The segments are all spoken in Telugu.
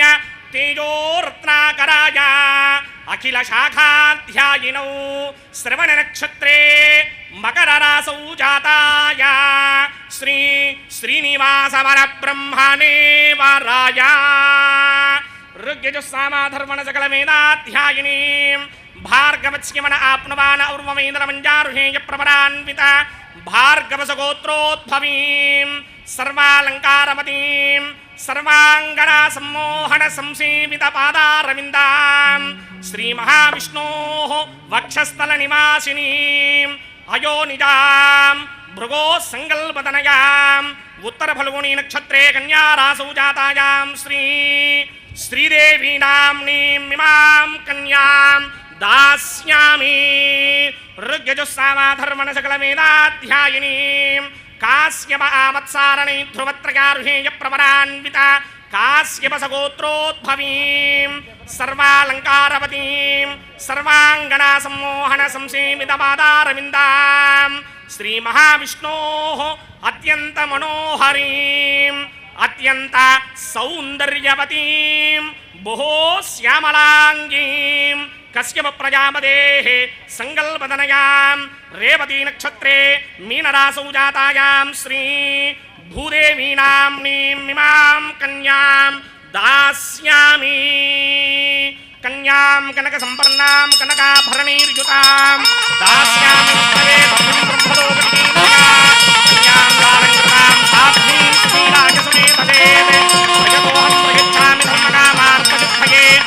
కారుణ్య తేజోరత్నాకరాయ అఖిల శాఖాధ్యాయినౌ శ్రవణ నక్షత్రే మకర రాసౌ జాతాయ శ్రీ శ్రీనివాసవర బ్రహ్మణే వరాయ ఋగ్యజుస్సామాధర్మణ సకల వేదాధ్యాయిని భార్గవత్స్యమన ఆప్నవాన ఔర్వమేంద్రమంజారుహేయ ప్రవరాన్విత భార్గవసగోత్రోద్భవీం సర్వాలంకారమతీం సర్వాంగణ సమ్మోహన సంసీమిత పాదారవిందాం శ్రీ మహావిష్ణో వక్షస్థల నివాసినీం అయోనిజాం భృగో సంకల్పతనయాం ఉత్తర ఫల్గుణి నక్షత్రే కన్యారాసౌ జాతాయాం శ్రీ శ్రీదేవీ నామ్నీమిమాం కన్యాం దాస్యామి. ఋగ్యజుస్సామాధర్మణ సకల వేదాధ్యాయినీం కాశ్యప ఆమత్సారణి ధ్రువత్రయారుహేయ ప్రవరాన్విత కాశ్యప సగోత్రోద్భవీం సర్వాలంకారవతీం సర్వాంగణ సమ్మోహన సంసేవిత పాదారవిందాం శ్రీ మహావిష్ణో అత్యంత మనోహరీం అత్యంత సౌందర్యవతీం బహో శ్యామలాంగీం కశ్యప ప్రజాపదే సంకల్పదనయాం రేవతీ నక్షత్రే మీనరాసౌ జాతాయాం శ్రీ భూదేవీనాంనీమిమాం కన్యాం దాస్యామి కన్యాం కనక సంపన్నాం కనకాభరణీర్యుతాం దాస్యామి ఉత్తరే భద్రం బ్రహ్మలోకటికీం కన్యాం కాలంకృతాం సాధ్వీం శ్రీరాజసమేతదేవ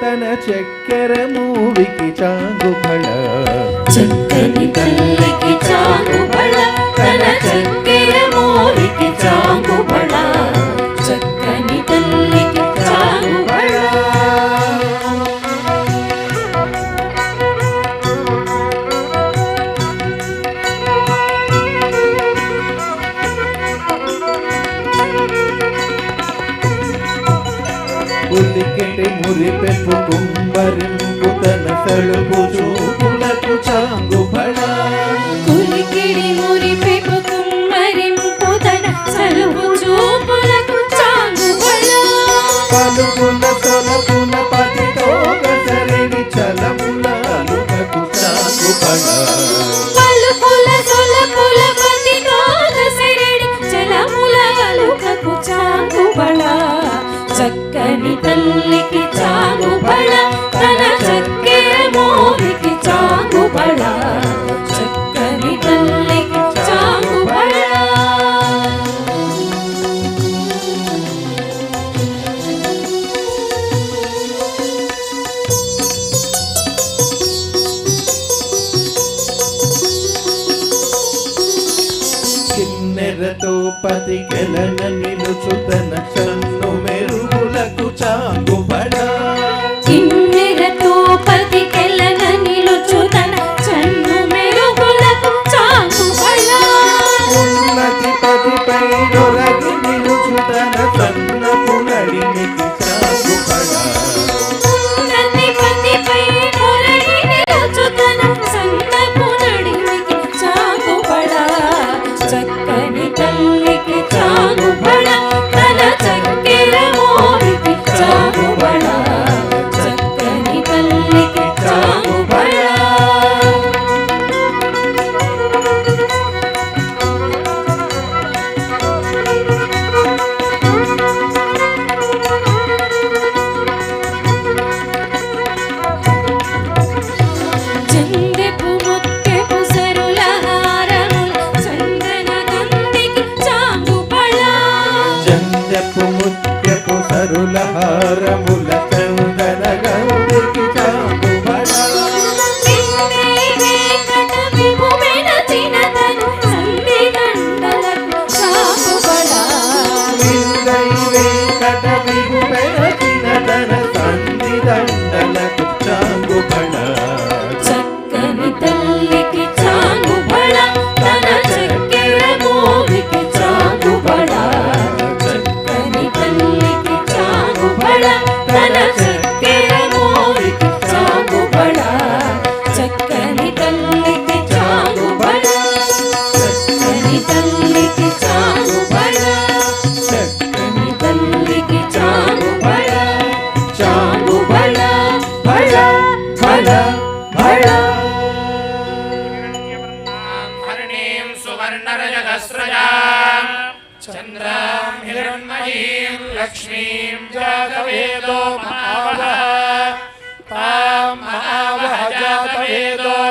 తన చక్కెర మూవికి చాంగు ఫళ చక్కని తల్లికి చాంగుబళ తన చక్కెర చాంగుబళ ఉలికెటి మురిపెప్పు కుంభరింపు తన సలుపు కిన్నెరతో పతి గెలన నిలుచుతన తన మెరుగులకు చాంగు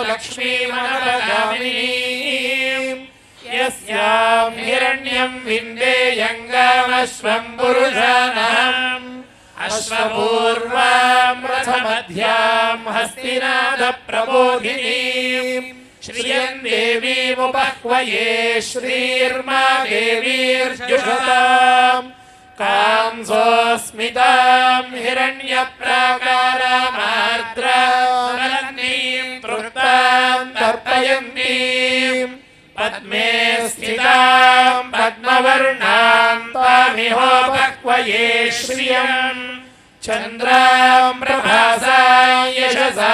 लक्ष्मीमनपगामिनी यस्यां हिरण्यं विन्देयङ्गामश्वं पुरुषाणाम्। श्रीर्मा देवीर्जुषताम् हिरण्यप्राकारा స్థితాం పద్మవర్ణాం తామిహోపక్వయే శ్రియం చంద్రాం ప్రభాసా యశసా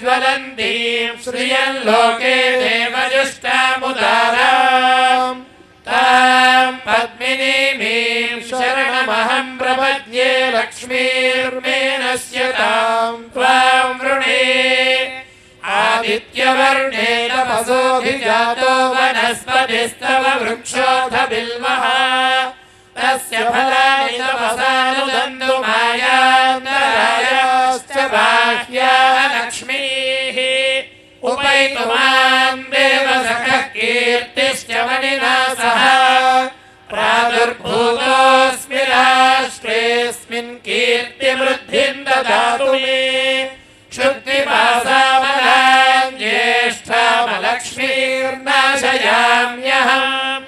జ్వలంతీం శ్రియం లోకే దేవజుష్టాముదారాం తాం పద్మినీమీం శరణమహం ప్రపద్యే లక్ష్మీర్మేనస్య తాం త్వాం वित्यवर्णेन पशोऽभिजातो वनस्पतिस्तव वृक्षोऽथ बिल्मः तस्य फलानि मायान्तरायाश्च बाह्या लक्ष्मीः। उपैतुमान् देव कीर्तिश्च मणिना सह प्रादुर्भूतोऽस्मि राष्ट्रेऽस्मिन् ददातु ज्येष्ठामलक्ष्मीर्नाशयाम्यहम्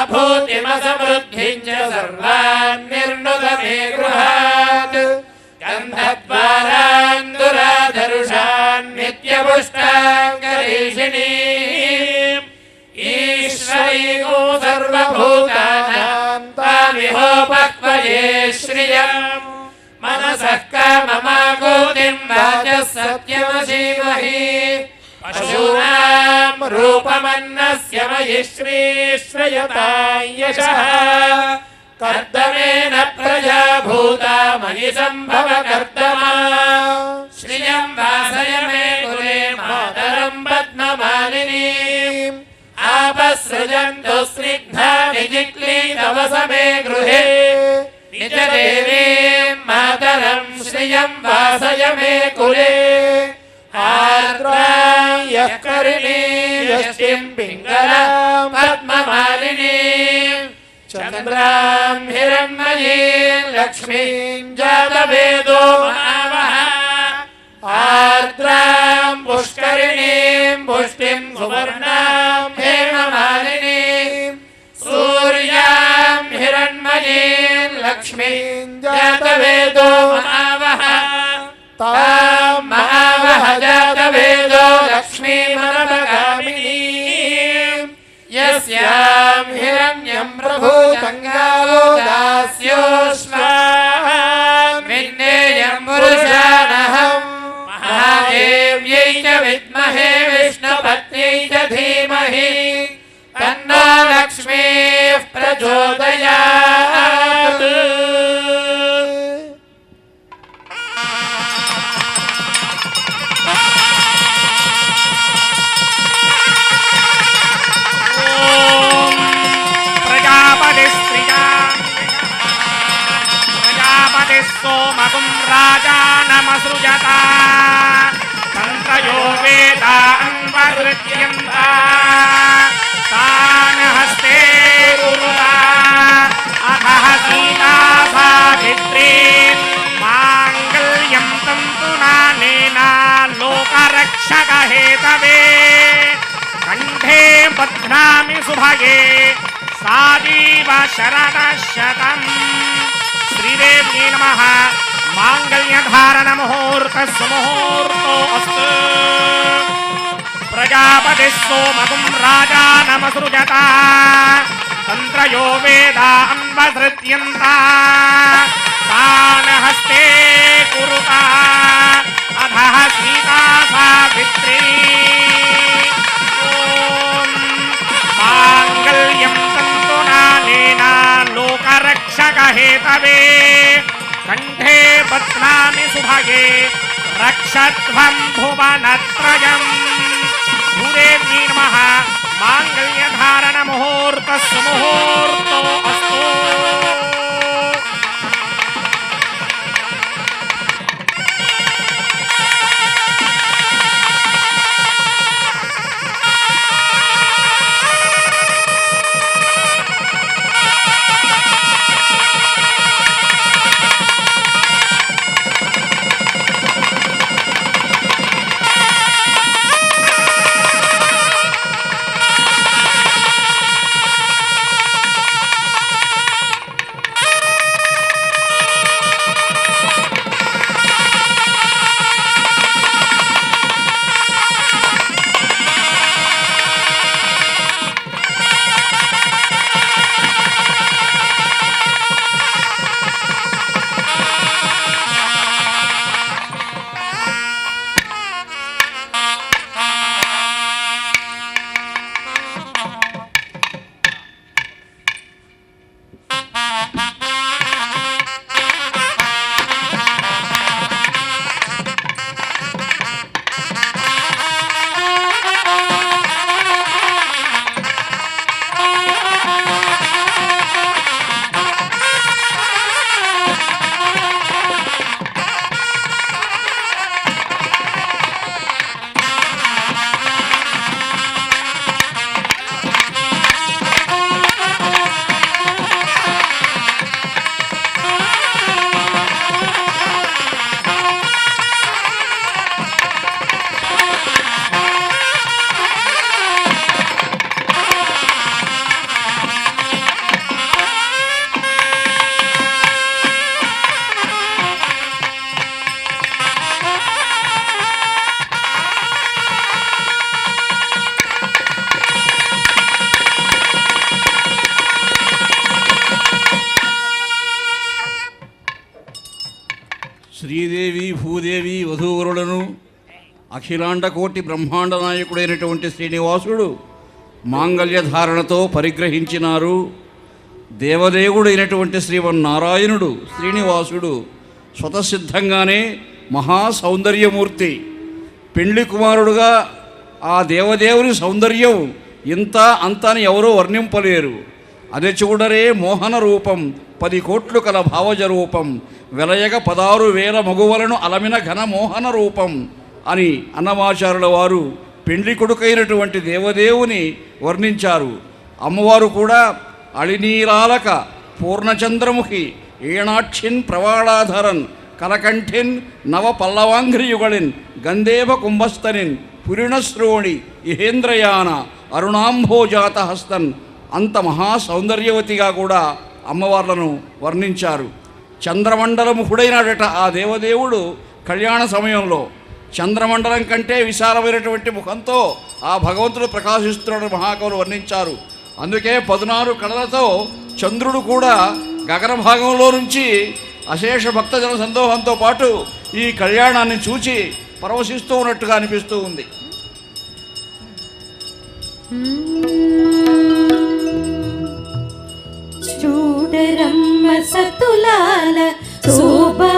अभूतिमसमृद्धिम् च सर्वान् निर्नुत मे गृहात् गन्धद्वारान् दुराधरुषान् नित्यपुष्टाङ्गरीषिणीम् ईश्वरीको सर्वभूतानाम् तामिहोपक्वये श्रियम् मनसः काममागोतिम् वाचः सत्यमसीमहि पशूनाम् रूपमन्नस्य यशः कर्दमेन प्रजा भूता मयि सम्भव कर्दमा श्रियम् वासय मे कुले मातरम् पद्ममालिनीम् आपसृजन्तु स्निग्धा निजिक्लीतवस मे गृहे। निजदेवीं मातरं श्रियं वासय मे कुले। ఆర్ద్రాయకరిణీయస్తిం పింగళాం పద్మమాలినీం చంద్రాం హిరణ్మయీం లక్ష్మీం జాతవేదో మహావహ ఆర్ద్రాం పుష్కరిణీం పుష్టిం సువర్ణ यस्यां हिरण्यं प्रभूतङ्गालो दास्योष्मान् विन्नेयं पुरुषाणहम् महादेव्यै च विद्महे विष्णुपत्न्यै च धीमहि तन्नो लक्ष्मीः प्रचोदयात् సోమకుం రాజానమసృజత తంత్రయో వేదాన్వృత్యంత తాన హస్తే కురుతా అథ సీతా సావిత్రీ మాంగళ్యం తంతునానేనా లోకరక్షక హేతవే కంఠే బధ్నామి సుభగే సాజీవ శరణ శతం శ్రీదేవ్యై నమ మాంగళ్యధారణ ముహూర్త సుముహూర్తో అస్తు ప్రజాపతి సోమగుం రాజా నమసృజత తంత్రయో వేదా అన్వసృత్యంత హస్తే కురుత అధ సీతా మాంగళ్యం తంతునానేనా లోకరక్షక హేతవే ध्याये रक्षध्वं भुवनत्रयम्। भूदेवी मुहूर्त सुमुहूर्तो अस्तु అఖిలాండ కోటి బ్రహ్మాండ నాయకుడైనటువంటి శ్రీనివాసుడు మాంగళ్య ధారణతో పరిగ్రహించినారు. దేవదేవుడైనటువంటి శ్రీమన్నారాయణుడు శ్రీనివాసుడు స్వతసిద్ధంగానే మహా సౌందర్యమూర్తి పెండ్లి కుమారుడుగా ఆ దేవదేవుని సౌందర్యం ఇంత అంత అని ఎవరూ వర్ణింపలేరు. అదే చూడరే మోహన రూపం పది కోట్లు కల భావజ రూపం వెలయగ పదారు వేల మగువలను అలమిన ఘన మోహన రూపం. అని అన్నమాచారుల వారు పెండ్లి కొడుకైనటువంటి దేవదేవుని వర్ణించారు. అమ్మవారు కూడా అళినీరాలక పూర్ణచంద్రముఖి ఏణాక్షిన్ ప్రవాళాధరన్ కలకంఠిన్ నవ పల్లవాంఘ్రియుగళిన్ గంధేవ కుంభస్తనిన్ పురిణశ్రోణి ఇహేంద్రయాన అరుణాంభోజాత హస్తన్ అంత మహా సౌందర్యవతిగా కూడా అమ్మవార్లను వర్ణించారు. చంద్రమండలముఖుడైనాడట ఆ దేవదేవుడు కళ్యాణ సమయంలో చంద్రమండలం కంటే విశాలమైనటువంటి ముఖంతో ఆ భగవంతుడు ప్రకాశిస్తున్నాడు మహాకవులు వర్ణించారు. అందుకే పదునారు కళలతో చంద్రుడు కూడా గగన భాగంలో నుంచి అశేష భక్తజన సందోహంతో పాటు ఈ కళ్యాణాన్ని చూచి పరవశిస్తూ ఉన్నట్టుగా అనిపిస్తూ ఉంది. చూడరమ్మ సతులాల శోభా